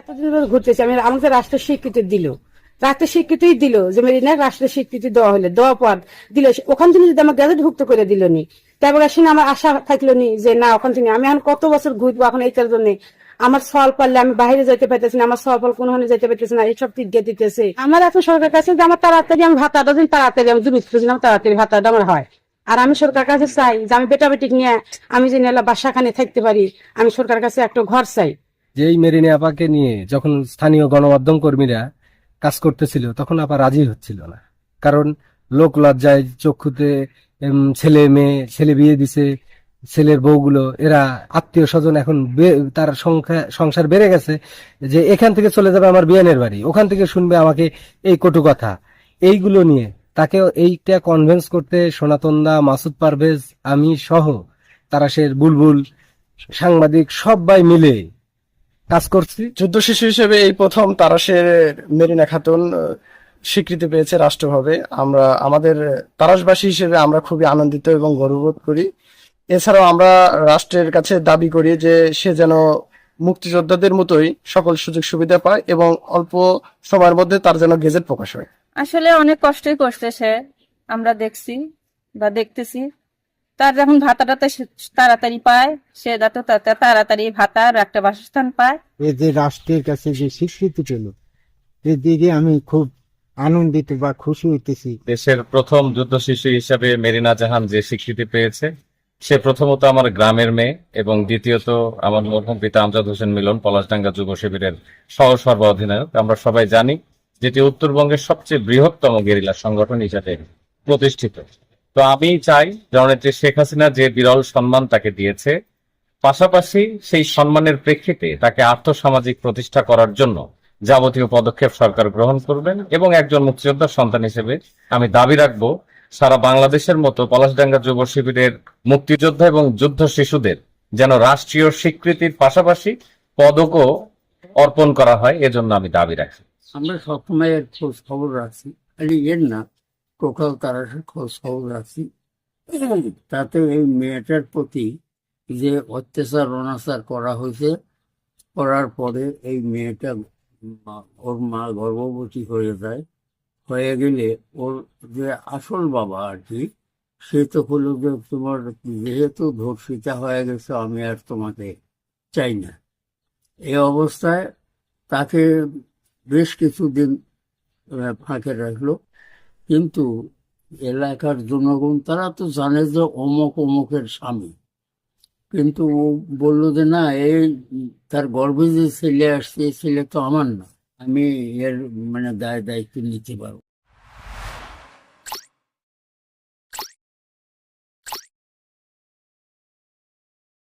এতদিন ধরে ঘুরতেছি, আমি আমাকে রাষ্ট্রের স্বীকৃতি দিল। রাষ্ট্রের স্বীকৃতি দিল যে মেরিনা রাষ্ট্রের স্বীকৃতি দেওয়া পর দিল ওখান থেকে যদি আমার গ্যাজেট ভুক্ত করে দিল নি আমার আশা থাকল নি যে না, ওখান থেকে আমি এখন কত বছর ঘুরবো এখন এইটার জন্য? আমার সল পারলে আমি বাইরে যেতে পারতেছি না, আমার সল কোনো যেতে পারতেছি না, এইসব টিকে দিতেছে। আমার এখন সরকার কাছে যে আমার তাড়াতাড়ি আমি ভাতাটা দিন, তাড়াতাড়ি আমি দুর্নীতি করছি না তাড়াতাড়ি ভাতাটা আমার হয়। আর আমি সরকার কাছে চাই যে আমি বেটা বেটিক নিয়ে আমি যে নেলা বাসাখানে থাকতে পারি, আমি সরকার কাছে একটা ঘর চাই। যে এই মেরিনে আপাকে নিয়ে যখন স্থানীয় গণমাধ্যম কর্মীরা কাজ করতেছিল, তখন আপা রাজি হচ্ছিল না। কারণ লোক লজ্জায় চক্ষুতে ছেলে মেয়ে, ছেলে বিয়ে দিছে, ছেলের বউগুলো, এরা আত্মীয় স্বজন এখন তার সংখ্যা, সংসার বেড়ে গেছে যে এখান থেকে চলে যাবে আমার বিয়ানের বাড়ি, ওখান থেকে শুনবে আমাকে এই কটু কথা। এইগুলো নিয়ে তাকে এইটা কনভেন্স করতে সনাতন দা, মাসুদ পারভেজ, আমি সহ তারাশের বুলবুল, সাংবাদিক সবাই মিলে কাজ করছি। যুদ্ধ শিশু হিসেবে এই প্রথম তারাশের মেরিনা খাতুন স্বীকৃতি পেয়েছে রাষ্ট্রভাবে। আমরা, আমাদের তারাশবাসী হিসেবে আমরা খুবই আনন্দিত এবং গর্ববোধ করি। এছাড়াও আমরা রাষ্ট্রের কাছে দাবি করি যে সে যেন মুক্তিযোদ্ধাদের মতোই সকল সুযোগ সুবিধা পায় এবং অল্প সময়ের মধ্যে তার যেন গেজেট প্রকাশ হয়। আসলে অনেক কষ্টই করছে সে। আমরা দেখছি বা দেখতেছি। তার যখন ভাতাটাতে সে তাড়াতাড়ি পায় সে যাতে তাড়াতাড়ি ভাতা আর একটা বাসস্থান পায়। এ যে রাষ্ট্রের কাছে যে স্বীকৃতি পেল এদিকে আমি খুব আনন্দিত বা খুশি হইতেছি। দেশের প্রথম যুদ্ধ শিশু হিসাবে মেরিনা জাহান যে স্বীকৃতি পেয়েছে সে প্রথমত আমার গ্রামের মেয়ে এবং দ্বিতীয়ত আমার মরহুম পিতা আমজাদ হোসেন মিলন পলাশডাঙ্গা যুব শিবিরের সহ সর্ব অধিনায়ক আমরা সবাই জানি যেটি উত্তরবঙ্গের সবচেয়ে বৃহত্তম গেরিলা সংগঠন হিসাবে প্রতিষ্ঠিত। তো আমি চাই জননেত্রী শেখ হাসিনা যে বিরল সম্মান তাকে দিয়েছে, পাশাপাশি সেই সম্মানের প্রেক্ষিতে তাকে আর্থসামাজিক প্রতিষ্ঠা করার জন্য যাবতীয় পদক্ষেপ সরকার গ্রহণ করবেন এবং একজন মুক্তিযোদ্ধার সন্তান হিসেবে আমি দাবি রাখব, সারা বাংলাদেশের মতো পলাশডাঙ্গা যুব শিবিরের মুক্তিযোদ্ধা এবং যুদ্ধ শিশুদের যেন রাষ্ট্রীয় স্বীকৃতির পাশাপাশি পদকও অর্পণ করা হয়, এজন্য আমি দাবি রাখি। আমরা সবসময় খবর রাখছি। এর না টোটাল তারা খোঁজ খবর রাখছি তাতে এই মেয়েটার প্রতি যে অত্যাচার, অনাচার করা হয়েছে, করার পরে এই মেয়েটা ওর মা গর্ভবতী হয়ে যায়। হয়ে গেলে ওর যে আসল বাবা আর কি, সে তো হলো যে তোমার যেহেতু ধর্ষিতা হয়ে গেছে, আমি আর তোমাকে চাই না। এই অবস্থায় তাকে বেশ কিছুদিন ফাঁকে রাখল। কিন্তু এলাকার জনগণ, তারা তো জানে যে অমক অমকের স্বামী। কিন্তু ও বলল যে, না, এই তার গর্ভে যে ছেলে আসছে ছেলে তো আমার না। আমি এর মানে দায় দায়িত্ব নিতে পারব।